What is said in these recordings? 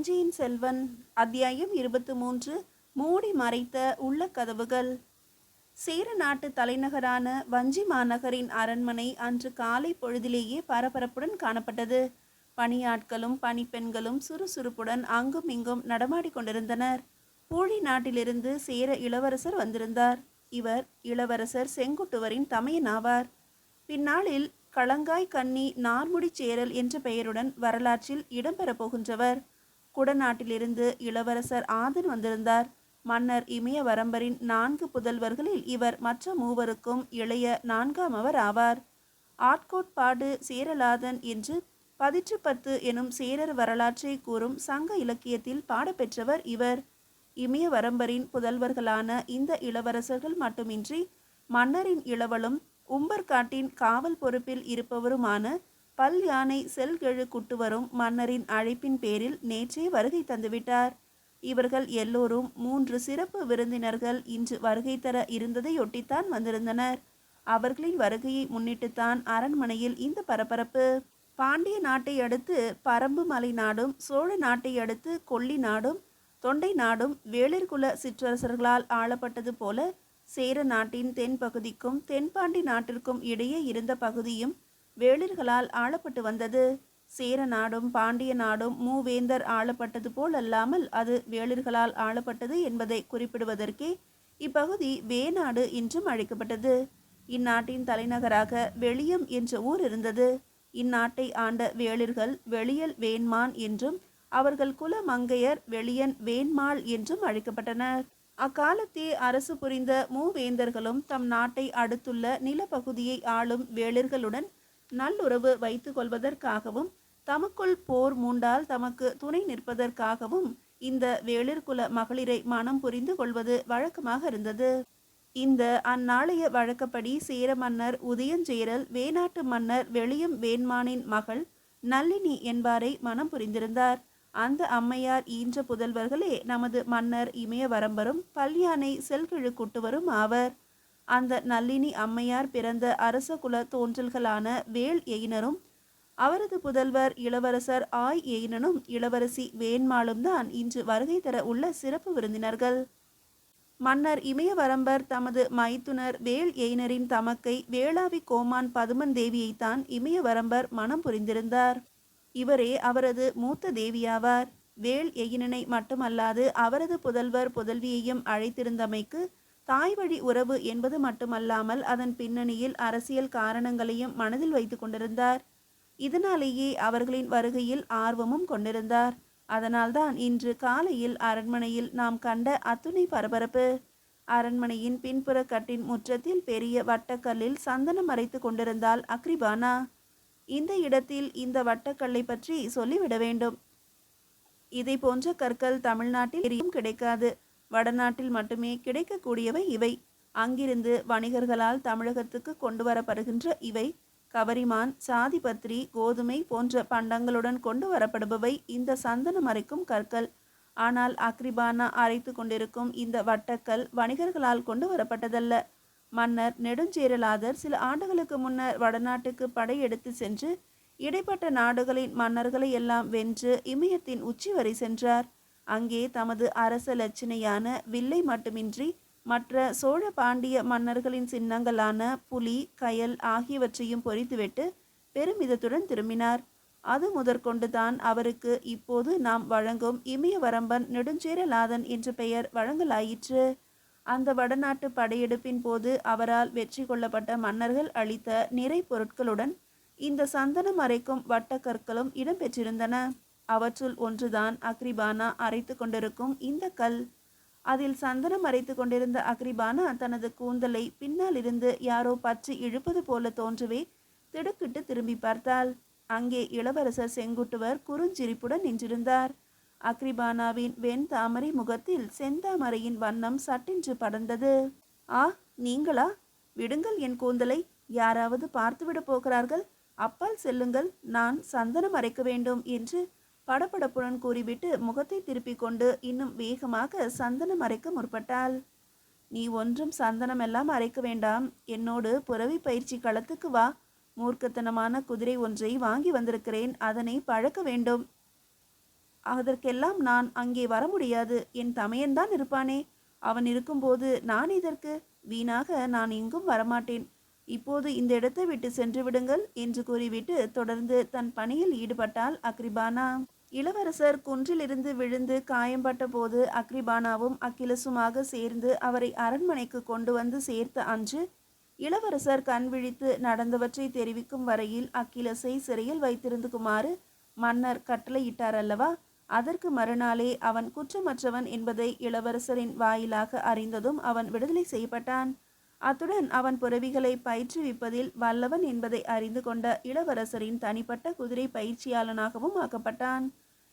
வஞ்சியின் செல்வன் அத்தியாயம் இருபத்து மூன்று மூடி மறைத்த உள்ள கதவுகள். சேர நாட்டு தலைநகரான வஞ்சி மாநகரின் அரண்மனை அன்று காலை பொழுதிலேயே பரபரப்புடன் காணப்பட்டது. பணியாட்களும் பணிப்பெண்களும் சுறுசுறுப்புடன் அங்கும் இங்கும் நடமாடி கொண்டிருந்தனர். பூழி நாட்டிலிருந்து சேர இளவரசர் வந்திருந்தார். இவர் இளவரசர் செங்குட்டுவரின் தமையனாவார் பின்னாளில் களங்காய் கன்னி நார்முடிச் சேரல் என்ற பெயருடன் வரலாற்றில் இடம்பெறப் போகின்றவர். குடநாட்டிலிருந்து இளவரசர் ஆதன் வந்திருந்தார். மன்னர் இமயவரம்பரின் நான்கு புதல்வர்களில் இவர் மற்ற மூவருக்கும் இளைய நான்காமவர் ஆவார். ஆட்கோட்பாடு சேரலாதன் என்று பதிற்று பத்து எனும் சேரர் வரலாற்றை கூறும் சங்க இலக்கியத்தில் பாடப்பெற்றவர் இவர். இமயவரம்பரின் புதல்வர்களான இந்த இளவரசர்கள் மட்டுமின்றி மன்னரின் இளவலும் உம்பர்காட்டின் காவல் பொறுப்பில் இருப்பவருமான பல் யானை செல்கெழு குட்டுவரும் மன்னரின் அழைப்பின் பேரில் நேற்றே வருகை தந்துவிட்டார். இவர்கள் எல்லோரும் மூன்று சிறப்பு விருந்தினர்கள் இன்று வருகை தர இருந்ததையொட்டித்தான் வந்திருந்தனர். அவர்களின் வருகையை முன்னிட்டுத்தான் அரண்மனையில் இந்த பரபரப்பு. பாண்டிய நாட்டை அடுத்து பரம்பு மலை நாடும் சோழ நாட்டை அடுத்து கொல்லி நாடும் தொண்டை நாடும் வேளிர்குல சிற்றரசர்களால் ஆளப்பட்டது போல சேர நாட்டின் தென்பகுதிக்கும் தென்பாண்டி நாட்டிற்கும் இடையே இருந்த பகுதியும் வேளிர்களால் ஆளப்பட்டு வந்தது. சேர நாடும் பாண்டிய நாடும் மூவேந்தர் ஆளப்பட்டது போல் அல்லாமல் அது வேளிர்களால் ஆளப்பட்டது என்பதை குறிப்பிடுவதற்கே இப்பகுதி வேநாடு என்றும் அழைக்கப்பட்டது. இந்நாட்டின் தலைநகராக வெளியம் என்ற ஊர் இருந்தது. இந்நாட்டை ஆண்ட வேளிர்கள் வெளியல் வேண்மான் என்றும் அவர்கள் குல மங்கையர் வெளியன் வேண்மாள் என்றும் அழைக்கப்பட்டனர். அக்காலத்தே அரசு புரிந்த மூவேந்தர்களும் தம் நாட்டை அடுத்துள்ள நிலப்பகுதியை ஆளும் வேளிர்களுடன் நல்லுறவு வைத்து கொள்வதற்காகவும் தமக்குள் போர் மூண்டால் தமக்கு துணை நிற்பதற்காகவும் இந்த வேளிர்குல மகளிரை மனம் புரிந்து கொள்வது வழக்கமாக இருந்தது. இந்த அந்நாளைய வழக்கப்படி சேர மன்னர் உதயஞ்சேரல் வேணாட்டு மன்னர் வெளியம் வேண்மானின் மகள் நல்லினி என்பாரை மனம் புரிந்திருந்தார். அந்த அம்மையார் ஈன்ற புதல்வர்களே நமது மன்னர் இமயவரம்பரும் பல்யானை செல்கிழு குட்டுவரும் ஆவர். அந்த நல்லினி அம்மையார் பிறந்த அரச குல தோன்றல்களான வேல் எயினரும் அவரது புதல்வர் இளவரசர் ஆய் எயினனும் இளவரசி வேண்மாளும் தான் இன்று வருகை தர உள்ள சிறப்பு விருந்தினர்கள். மன்னர் இமயவரம்பர் தமது மைத்துனர் வேல் எயினரின் தமக்கை வேளாவி கோமான் பதுமன் தேவியைத்தான் இமயவரம்பர் மனம் புரிந்திருந்தார். இவரே அவரது மூத்த தேவியாவார். வேல் எயினனை மட்டுமல்லாது அவரது புதல்வர் புதல்வியையும் அழைத்திருந்தமைக்கு தாய் வழி உறவு என்பது மட்டுமல்லாமல் அதன் பின்னணியில் அரசியல் காரணங்களையும் மனதில் வைத்து கொண்டிருந்தார். இதனாலேயே அவர்களின் வருகையில் ஆர்வமும் கொண்டிருந்தார். அதனால்தான் இன்று காலையில் அரண்மனையில் நாம் கண்ட அத்துணை பரபரப்பு. அரண்மனையின் பின்புற கட்டின் முற்றத்தில் பெரிய வட்டக்கல்லில் சந்தனம் மறைத்து கொண்டிருந்தால் அக்ரிபானா. இந்த இடத்தில் இந்த வட்டக்கல்லை பற்றி சொல்லிவிட வேண்டும். இதை போன்ற கற்கள் தமிழ்நாட்டில் எரியும் கிடைக்காது. வடநாட்டில் மட்டுமே கிடைக்கக்கூடியவை இவை. அங்கிருந்து வணிகர்களால் தமிழகத்துக்கு கொண்டு வரப்படுகின்ற இவை. கவரிமான் சாதிபத்திரி கோதுமை போன்ற பண்டங்களுடன் கொண்டு வரப்படுபவை இந்த சந்தனம் அரைக்கும் கற்கள். ஆனால் அக்ரிபானா அரைத்து கொண்டிருக்கும் இந்த வட்டக்கல் வணிகர்களால் கொண்டு வரப்பட்டதல்ல மன்னர் நெடுஞ்சேரலாதர் சில ஆண்டுகளுக்கு முன்னர் வடநாட்டுக்கு படையெடுத்து சென்று இடைப்பட்ட நாடுகளின் மன்னர்களை எல்லாம் வென்று இமயத்தின் உச்சி வரை சென்றார். அங்கே தமது அரச லட்சணையான வில்லை மட்டுமின்றி மற்ற சோழ பாண்டிய மன்னர்களின் சின்னங்களான புலி கயல் ஆகியவற்றையும் பொறித்துவிட்டு பெருமிதத்துடன் திரும்பினார். அது முதற்கொண்டுதான் அவருக்கு இப்போது நாம் வழங்கும் இமயவரம்பன் நெடுஞ்சேரலாதன் என்ற பெயர் வழங்கலாயிற்று. அந்த வடநாட்டு படையெடுப்பின் போது அவரால் வெற்றி கொள்ளப்பட்ட மன்னர்கள் அளித்த நிறை பொருட்களுடன் இந்த சந்தனம் அரைக்கும் வட்டக்கற்களும் இடம்பெற்றிருந்தன அவற்றுள் ஒன்றுதான் அக்ரிபானா அரைத்து கொண்டிருக்கும் இந்த கல். அதில் சந்தனம் அரைத்து கொண்டிருந்த அக்ரிபானா தனது கூந்தலை பின்னால் இருந்து யாரோ பற்றி இழுப்பது போல தோன்றவே திடுக்கிட்டு திரும்பி பார்த்தாள். அங்கே இளவரசர் செங்குட்டுவர் குறுஞ்சிரிப்புடன் நின்றிருந்தார். அக்ரிபானாவின் வெண் தாமரை முகத்தில் செந்தாமரையின் வண்ணம் சட்டென்று படர்ந்தது. ஆ நீங்களா? விடுங்கள் என் கூந்தலை. யாராவது பார்த்துவிடப் போகிறார்கள். அப்பால் செல்லுங்கள். நான் சந்தனம் அரைக்க வேண்டும் என்று படபடப்புடன் கூறிவிட்டு முகத்தை திருப்பிக் கொண்டு இன்னும் வேகமாக சந்தனம் அரைக்க முற்பட்டாள். நீ ஒன்றும் சந்தனம் எல்லாம் அரைக்க வேண்டாம். என்னோடு புறவி பயிற்சி களத்துக்கு வா. மூர்க்கத்தனமான குதிரை ஒன்றை வாங்கி வந்திருக்கிறேன். அதனை பழக்க வேண்டும். அதற்கெல்லாம் நான் அங்கே வர முடியாது. என் தமையன்தான் இருப்பானே. அவன் இருக்கும்போது நான் இதற்கு வீணாக நான் எங்கும் வரமாட்டேன். இப்போது இந்த இடத்தை விட்டு சென்று விடுங்கள் என்று கூறிவிட்டு தொடர்ந்து தன் பணியில் ஈடுபட்டாள் அக்ரிபானா. இளவரசர் குன்றிலிருந்து விழுந்து காயம்பட்ட போது அக்ரிபானாவும் அக்கிலசுமாக சேர்ந்து அவரை அரண்மனைக்கு கொண்டு வந்து சேர்த்த அன்று இளவரசர் கண் விழித்து நடந்தவற்றை தெரிவிக்கும் வரையில் அக்கிலசை சிறையில் வைத்திருந்துக்குமாறு மன்னர் கட்டளையிட்டார் அல்லவா அதற்கு மறுநாளே அவன் குற்றமற்றவன் என்பதை இளவரசரின் வாயிலாக அறிந்ததும் அவன் விடுதலை செய்யப்பட்டான். அத்துடன் அவன் புறவிகளை பயிற்றுவிப்பதில் வல்லவன் என்பதை அறிந்து கொண்ட இளவரசரின் தனிப்பட்ட குதிரை பயிற்சியாளனாகவும் ஆக்கப்பட்டான்.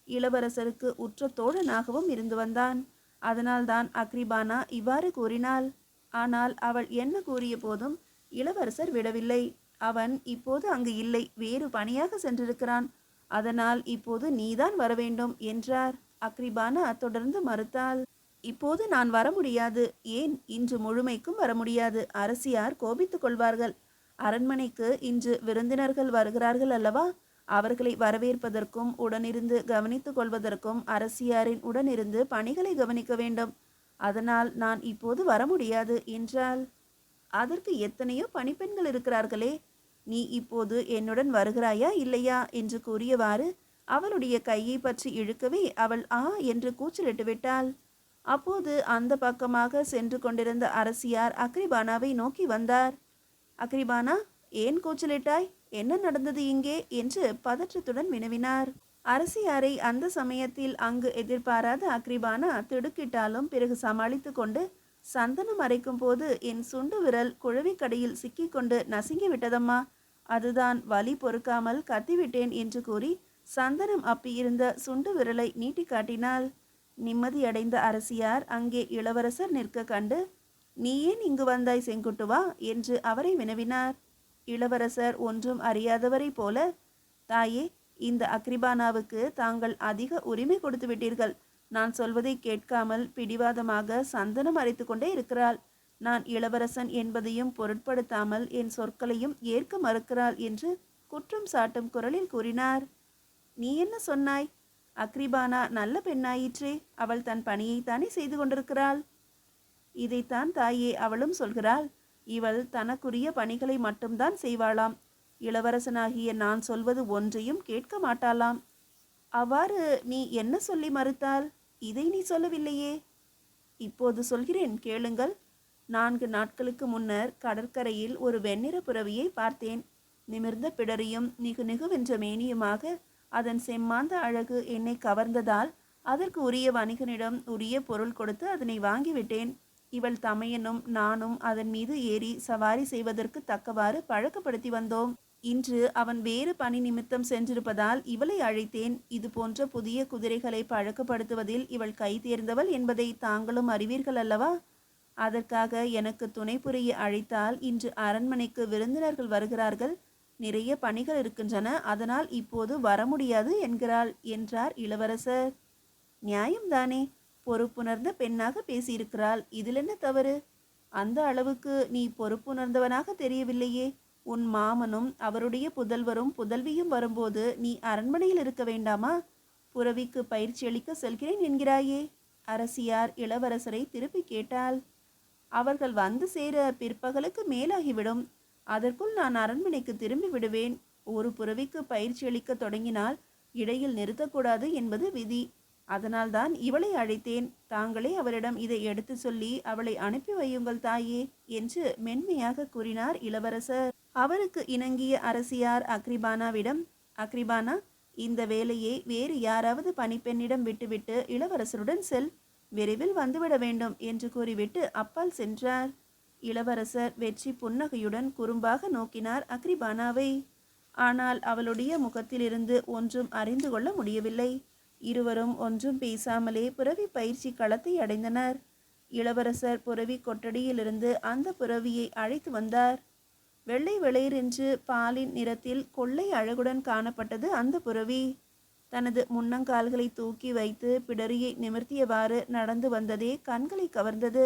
இளவரசருக்கு உற்ற தோழனாகவும் இருந்து வந்தான். அதனால்தான் அக்ரிபானா இவ்வாறு கூறினாள். ஆனால் அவள் என்ன கூறிய போதும் இளவரசர் விடவில்லை. அவன் இப்போது அங்கு இல்லை. வேறு பணியாக சென்றிருக்கிறான். அதனால் இப்போது நீதான் வரவேண்டும் என்றார். அக்ரிபானா தொடர்ந்து மறுத்தாள். இப்போது நான் வர முடியாது. ஏன்? இன்று முழுமைக்கும் வர முடியாது. அரசியார் கோபித்துக் கொள்வார்கள். அரண்மனைக்கு இன்று விருந்தினர்கள் வருகிறார்கள் அல்லவா? அவர்களை வரவேற்பதற்கும் உடனிருந்து கவனித்துக் கொள்வதற்கும் அரசியாரின் உடனிருந்து பணிகளை கவனிக்க வேண்டும். அதனால் நான் இப்போது வர முடியாது. என்றால்? அதற்கு எத்தனையோ பணிப்பெண்கள் இருக்கிறார்களே. நீ இப்போது என்னுடன் வருகிறாயா இல்லையா? என்று கூறியவாறு அவளுடைய கையை பற்றி இழுக்கவே அவள் ஆ என்று கூச்சலிட்டு விட்டாள் அப்போது அந்த பக்கமாக சென்று கொண்டிருந்த அரசியார் அக்ரிபானாவை நோக்கி வந்தார். அக்ரிபானா ஏன் கூச்சலிட்டாய்? என்ன நடந்தது இங்கே? என்று பதற்றத்துடன் வினவினார். அரசியாரை அந்த சமயத்தில் அங்கு எதிர்பாராத அக்ரிபானா திடுக்கிட்டாலும் பிறகு சமாளித்து கொண்டு சந்தனம் அரைக்கும் போது என் சுண்டு விரல் குழவிக்கடையில் சிக்கிக்கொண்டு நசுங்கி விட்டதம்மா. அதுதான் வலி பொறுக்காமல் கத்திவிட்டேன் என்று கூறி சந்தனம் அப்பியிருந்த சுண்டு விரலை நீட்டி காட்டினாள். நிம்மதியடைந்த அரசியார் அங்கே இளவரசர் நிற்க கண்டு நீ ஏன் இங்கு வந்தாய் செங்குட்டுவா? என்று அவரை வினவினார். இளவரசர் ஒன்றும் அறியாதவரைப் போல தாயே இந்த அக்ரிபானாவுக்கு தாங்கள் அதிக உரிமை கொடுத்து விட்டீர்கள். நான் சொல்வதை கேட்காமல் பிடிவாதமாக சந்தனம் அரைத்து கொண்டே இருக்கிறாள். நான் இளவரசன் என்பதையும் பொருட்படுத்தாமல் என் சொற்களையும் ஏற்க மறுக்கிறாள் என்று குற்றம் சாட்டும் குரலில் கூறினார். நீ என்ன சொன்னாய்? அக்ரிபானா நல்ல பெண்ணாயிற்றே. அவள் தன் பணியைத்தானே செய்து கொண்டிருக்கிறாள்? இதைத்தான் தாயே அவளும் சொல்கிறாள். இவள் தனக்குரிய பணிகளை மட்டும்தான் செய்வாளாம். இளவரசனாகிய நான் சொல்வது ஒன்றையும் கேட்க மாட்டாளாம். அவ்வாறு நீ என்ன சொல்லி மறுத்தால்? இதை நீ சொல்லவில்லையே. இப்போது சொல்கிறேன் கேளுங்கள். நான்கு நாட்களுக்கு முன்னர் கடற்கரையில் ஒரு வெண்ணிற புறவியை பார்த்தேன். நிமிர்ந்த பிடரியும் நிகு நிகுவென்ற மேனியுமாக அதன் செம்மாந்த அழகு என்னை கவர்ந்ததால் அதற்கு உரிய வணிகனிடம் உரிய பொருள் கொடுத்து அதனை வாங்கிவிட்டேன். இவள் தமையனும் நானும் அதன் மீது ஏறி சவாரி செய்வதற்கு தக்கவாறு பழக்கப்படுத்தி வந்தோம். இன்று அவன் வேறு பணி நிமித்தம் சென்றிருப்பதால் இவளை அழைத்தேன். இது போன்ற புதிய குதிரைகளை பழக்கப்படுத்துவதில் இவள் கை தேர்ந்தவள் என்பதை தாங்களும் அறிவீர்கள் அல்லவா? அதற்காக எனக்கு துணை புரிய அழைத்தால் இன்று அரண்மனைக்கு விருந்தினர்கள் வருகிறார்கள். நிறைய பணிகள் இருக்கின்றன. அதனால் இப்போது வர முடியாது என்கிறாள் என்றார் இளவரசர். நியாயம்தானே பொறுப்புணர்ந்த பெண்ணாக பேசியிருக்கிறாள். இதில் என்ன தவறு? அந்த அளவுக்கு நீ பொறுப்புணர்ந்தவனாக தெரியவில்லையே. உன் மாமனும் அவருடைய புதல்வரும் புதல்வியும் வரும்போது நீ அரண்மனையில் இருக்க வேண்டாமா? புறவிக்கு பயிற்சி அளிக்க செல்கிறேன் என்கிறாயே. அரசியார் இளவரசரை திருப்பி கேட்டாள். அவர்கள் வந்து சேர பிற்பகலுக்கு மேலாகிவிடும். அதற்குள் நான் அரண்மனைக்கு திரும்பி விடுவேன். ஒரு புறவிக்கு பயிற்சி அளிக்க தொடங்கினால் இடையில் நிறுத்தக்கூடாது என்பது விதி. அதனால்தான் இவளை அழைத்தேன். தாங்களே அவரிடம் இதை எடுத்து சொல்லி அவளை அனுப்பி வையுங்கள் தாயே என்று மென்மையாக கூறினார் இளவரசர். அவருக்கு இணங்கிய அரசியார் அக்ரிபானாவிடம் அக்ரிபானா இந்த வேலையை வேறு யாராவது பணிப்பெண்ணிடம் விட்டுவிட்டு இளவரசருடன் செல். விரைவில் வந்துவிட வேண்டும் என்று கூறிவிட்டு அப்பால் சென்றார். இளவரசர் வெற்றி புன்னகையுடன் குறும்பாக நோக்கினார் அக்ரிபானாவை. ஆனால் அவளுடைய முகத்திலிருந்து ஒன்றும் அறிந்து கொள்ள முடியவில்லை. இருவரும் ஒன்றும் பேசாமலே புறவி பயிற்சி களத்தை அடைந்தனர். இளவரசர் புறவி கொட்டடியிலிருந்து அந்த புறவியை அழைத்து வந்தார். வெள்ளை வெளிரென்று பாலின் நிறத்தில் கொள்ளை அழகுடன் காணப்பட்டது அந்த புறவி தனது முன்னங்கால்களை தூக்கி வைத்து பிடரியை நிமிர்த்தியவாறு நடந்து வந்ததே கண்களை கவர்ந்தது.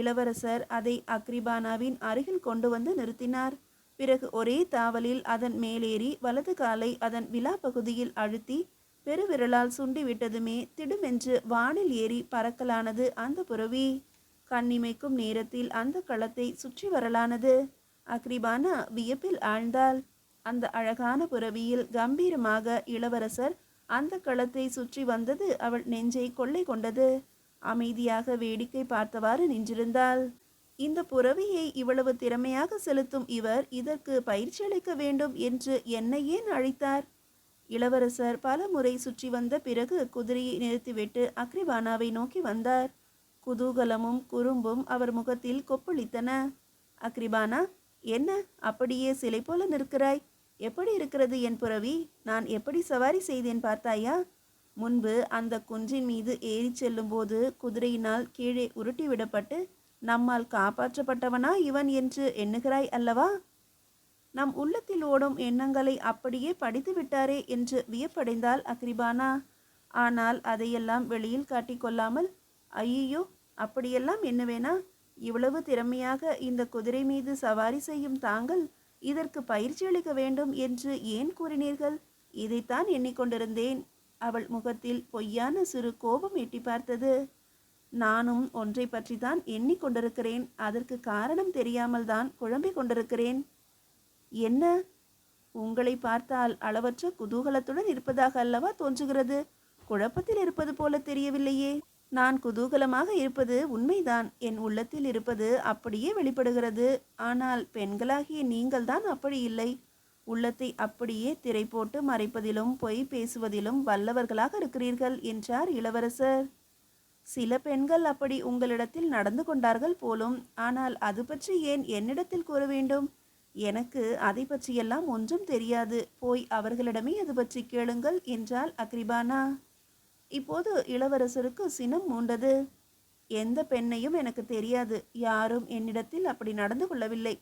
இளவரசர் அதை அக்ரிபானாவின் அருகில் கொண்டு வந்து நிறுத்தினார். பிறகு ஒரே தாவலில் அதன் மேலேறி வலது காலை அதன் விலா பகுதியில் அழுத்தி பெருவிரலால் சுண்டிவிட்டதுமே திடுமென்று வானில் ஏறி பறக்கலானது அந்த புறவி. கண்ணிமைக்கும் நேரத்தில் அந்த களத்தை சுற்றி வரலானது. அக்ரிபானா வியப்பில் ஆழ்ந்தாள். அந்த அழகான புறவியில் கம்பீரமாக இளவரசர் அந்த களத்தை சுற்றி வந்தது அவள் நெஞ்சை கொள்ளை கொண்டது. அமைதியாக வேடிக்கை பார்த்தவாறு நின்றிருந்தாள். இந்த புறவியை இவ்வளவு திறமையாக செலுத்தும் இவர் இதற்கு பயிற்சி அளிக்க வேண்டும் என்று என்னை ஏன் அழைத்தார். இளவரசர் பல முறை சுற்றி வந்த பிறகு குதிரையை நிறுத்திவிட்டு அக்ரிபானாவை நோக்கி வந்தார். குதூகலமும் குறும்பும் அவர் முகத்தில் கொப்பளித்தன. அக்ரிபானா என்ன? அப்படியே சிலை போல நிற்கிறாய். எப்படி இருக்கிறது என் புறவி நான் எப்படி சவாரி செய்தேன் பார்த்தாயா? முன்பு அந்த குன்றின் மீது ஏறிச் செல்லும்போது குதிரையினால் கீழே உருட்டி விடப்பட்டு நம்மால் காப்பாற்றப்பட்டவனா இவன் என்று எண்ணுகிறாய் அல்லவா? நம் உள்ளத்தில் ஓடும் எண்ணங்களை அப்படியே படித்து விட்டாரே என்று வியப்படைந்தாள் அக்ரிபானா. ஆனால் அதையெல்லாம் வெளியில் காட்டிக்கொள்ளாமல் ஐயோ அப்படியெல்லாம் என்னவேனா இவ்வளவு திறமையாக இந்த குதிரை மீது சவாரி செய்யும் தாங்கள் இதற்கு பயிற்சி அளிக்க வேண்டும் என்று ஏன் கூறினீர்கள்? இதைத்தான் எண்ணிக்கொண்டிருந்தேன் அவள் முகத்தில் பொய்யான சிறு கோபம் எட்டி பார்த்தது. நானும் ஒன்றை பற்றி தான் எண்ணிக்கொண்டிருக்கிறேன் அதற்கு காரணம் தெரியாமல் தான் குழம்பிக் கொண்டிருக்கிறேன். என்ன? உங்களை பார்த்தால் அளவற்ற குதூகலத்துடன் இருப்பதாக அல்லவா தோன்றுகிறது? குழப்பத்தில் இருப்பது போல தெரியவில்லையே. நான் குதூகலமாக இருப்பது உண்மைதான். என் உள்ளத்தில் இருப்பது அப்படியே வெளிப்படுகிறது. ஆனால் பெண்களாகிய நீங்கள்தான் அப்படி இல்லை. உள்ளத்தை அப்படியே திரை போட்டு மறைப்பதிலும் பொய் பேசுவதிலும் வல்லவர்களாக இருக்கிறீர்கள் என்றார் இளவரசர். சில பெண்கள் அப்படி உங்களிடத்தில் நடந்து கொண்டார்கள் போலும் ஆனால் அது பற்றி ஏன் என்னிடத்தில் கூற வேண்டும்? எனக்கு அதை பற்றியெல்லாம் ஒன்றும் தெரியாது. போய் அவர்களிடமே அது பற்றி கேளுங்கள் என்றாள் அக்ரிபானா. இப்போது இளவரசருக்கு சினம் மூண்டது. எந்த பெண்ணையும் எனக்கு தெரியாது. யாரும் என்னிடத்தில் அப்படி நடந்து கொள்ளவில்லை.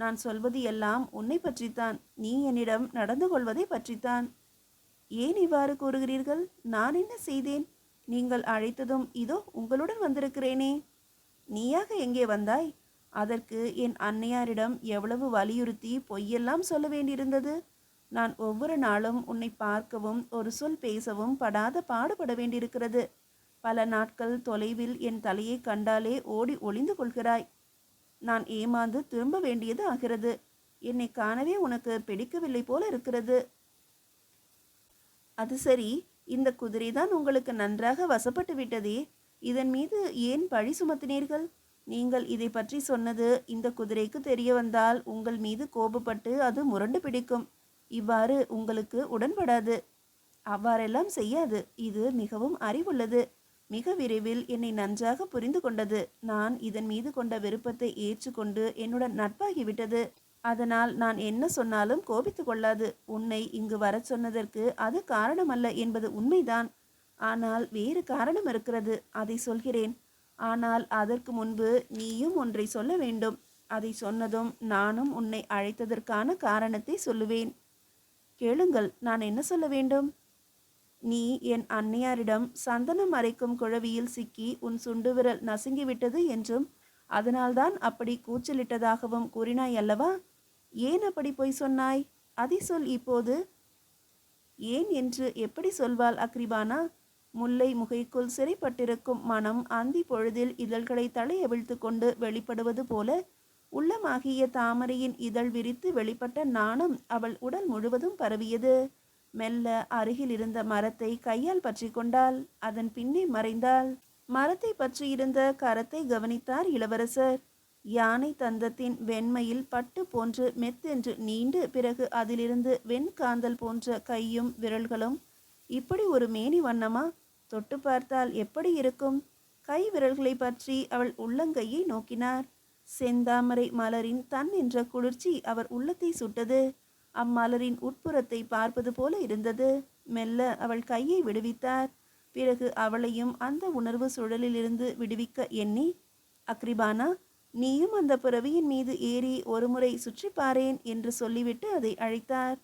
நான் சொல்வது எல்லாம் உன்னை பற்றித்தான். நீ என்னிடம் நடந்து கொள்வதை பற்றித்தான். ஏன் இவ்வாறு கூறுகிறீர்கள்? நான் என்ன செய்தேன்? நீங்கள் அழைத்ததும் இதோ உங்களுடன் வந்திருக்கிறேனே. நீயாக எங்கே வந்தாய்? அதற்கு என் அன்னையாரிடம் எவ்வளவு வலியுறுத்தி பொய்யெல்லாம் சொல்ல வேண்டியிருந்தது? நான் ஒவ்வொரு நாளும் உன்னை பார்க்கவும் ஒரு சொல் பேசவும் படாத பாடுபட வேண்டியிருக்கிறது. பல நாட்கள் தொலைவில் என் தலையை கண்டாலே ஓடி ஒளிந்து கொள்கிறாய். நான் ஏமாந்து திரும்ப வேண்டியது ஆகிறது. என்னை காணவே உனக்கு பிடிக்கவில்லை போல இருக்கிறது. அது சரி இந்த குதிரைதான் உங்களுக்கு நன்றாக வசப்பட்டு விட்டதே. இதன் மீது ஏன் பழி சுமத்தினீர்கள்? நீங்கள் இதை பற்றி சொன்னது இந்த குதிரைக்கு தெரிய வந்தால் உங்கள் மீது கோபப்பட்டு அது முரண்டு பிடிக்கும். இவ்வாறு உங்களுக்கு உடன்படாது. அவ்வாறெல்லாம் செய்யாது. இது மிகவும் அறிவுள்ளது. மிக விரைவில் என்னை நன்றாக புரிந்து கொண்டது. நான் இதன் மீது கொண்ட விருப்பத்தை ஏற்றுக்கொண்டு என்னுடன் நட்பாகிவிட்டது. அதனால் நான் என்ன சொன்னாலும் கோபித்து கொள்ளாது. உன்னை இங்கு வரச் சொன்னதற்கு அது காரணமல்ல என்பது உண்மைதான். ஆனால் வேறு காரணம் இருக்கிறது. அதை சொல்கிறேன். ஆனால் அதற்கு முன்பு நீயும் ஒன்றை சொல்ல வேண்டும். அதை சொன்னதும் நானும் உன்னை அழைத்ததற்கான காரணத்தை சொல்லுவேன். கேளுங்கள் நான் என்ன சொல்ல வேண்டும்? நீ என் அன்னையாரிடம் சந்தனம் அரைக்கும் குழவியில் சிக்கி உன் சுண்டு விரல் நசுங்கிவிட்டது என்றும் அதனால்தான் அப்படி கூச்சலிட்டதாகவும் கூறினாய் அல்லவா? ஏன் அப்படி பொய் சொன்னாய்? அதை சொல் இப்போது. ஏன் என்று எப்படி சொல்வாள் அக்ரிபானா? முல்லை முகைக்குள் சிறைப்பட்டிருக்கும் மனம் அந்தி பொழுதில் இதழ்களை தலையவிழ்த்து கொண்டு வெளிப்படுவது போல உள்ளமாகிய தாமரையின் இதழ் விரித்து வெளிப்பட்ட நாணம் அவள் உடல் முழுவதும் பரவியது. மெல்ல அருகில் இருந்த மரத்தை கையால் பற்றி கொண்டாள். அதன் பின்னே மறைந்தாள். மரத்தை பற்றியிருந்த கரத்தை கவனித்தார் இளவரசர். யானை தந்தத்தின் வெண்மையில் பட்டு போன்று மெத்தென்று நீண்டு பிறகு அதிலிருந்து வெண்காந்தல் போன்ற கையும் விரல்களும் இப்படி ஒரு மேனி வண்ணமா? தொட்டு பார்த்தால் எப்படி இருக்கும்? கை விரல்களை பற்றி அவள் உள்ளங்கையை நோக்கினார். செந்தாமரை மலரின் தன் என்ற குளிர்ச்சி அவர் உள்ளத்தை சுட்டது. அம்மலரின் உட்புறத்தை பார்ப்பது போல இருந்தது. மெல்ல அவள் கையை விடுவித்தார். பிறகு அவளையும் அந்த உணர்வு சுழலிலிருந்து விடுவிக்க எண்ணி அக்ரிபானா நீயும் அந்த பிறவியின் மீது ஏறி ஒருமுறை சுற்றி பாரேன் என்று சொல்லிவிட்டு அதை அழைத்தார்.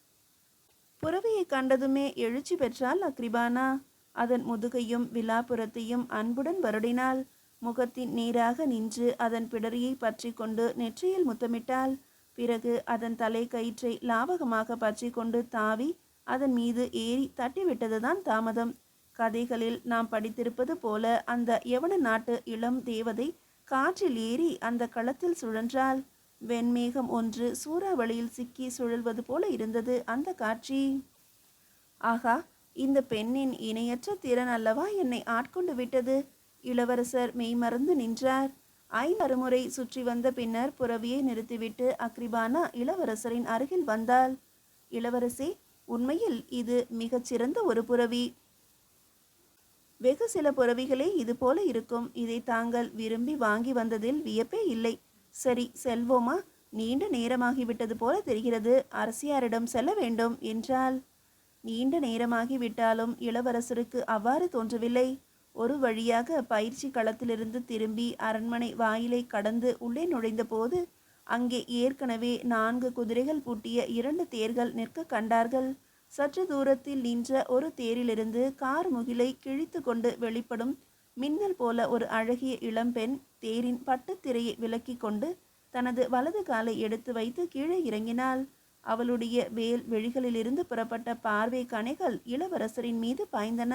புறவியை கண்டதுமே எழுச்சி பெற்றாள் அக்ரிபானா. அதன் முதுகையும் விலாப்புறத்தையும் அன்புடன் வருடினாள். முகத்தின் நீராக நின்று அதன் பிடரியை பற்றி கொண்டு நெற்றியில் முத்தமிட்டாள். பிறகு அதன் தலை கயிற்றை லாவகமாக பற்றி கொண்டு தாவி அதன் மீது ஏறி தட்டிவிட்டதுதான் தாமதம். கதைகளில் நாம் படித்திருப்பது போல அந்த யவன நாட்டு இளம் தேவதை காற்றில் ஏறி அந்த களத்தில் சுழன்றால் வெண்மேகம் ஒன்று சூறாவளியில் சிக்கி சுழல்வது போல இருந்தது அந்த காட்சி. ஆகா இந்த பெண்ணின் இணையற்ற திறன் அல்லவா என்னை ஆட்கொண்டு விட்டது? இளவரசர் மெய்மறந்து நின்றார். ஐந்து முறை சுற்றி வந்த பின்னர் புறவியை நிறுத்திவிட்டு அக்ரிபானா இளவரசரின் அருகில் வந்தாள். இளவரசி உண்மையில் இது மிகச்சிறந்த ஒரு புறவி. வெகு சில புறவிகளே இது போல இருக்கும். இதை தாங்கள் விரும்பி வாங்கி வந்ததில் வியப்பே இல்லை. சரி செல்வோமா? நீண்ட நேரமாகிவிட்டது போல தெரிகிறது. அரசியாரிடம் செல்ல வேண்டும் என்றால் நீண்ட நேரமாகிவிட்டாலும் இளவரசருக்கு அவ்வாறு தோன்றவில்லை. ஒரு வழியாக பயிற்சி களத்திலிருந்து திரும்பி அரண்மனை வாயிலை கடந்து உள்ளே நுழைந்தபோது அங்கே ஏற்கனவே நான்கு குதிரைகள் பூட்டிய இரண்டு தேர்கள் நிற்க கண்டார்கள். சற்று தூரத்தில் நின்ற ஒரு தேரிலிருந்து கார் முகிலை கிழித்து கொண்டு வெளிப்படும் மின்னல் போல ஒரு அழகிய இளம்பெண் தேரின் பட்டுத்திரையை விலக்கி கொண்டு தனது வலது காலை எடுத்து வைத்து கீழே இறங்கினாள். அவளுடைய வேல் வெளிகளிலிருந்து புறப்பட்ட பார்வை கணைகள் இளவரசரின் மீது பாய்ந்தன.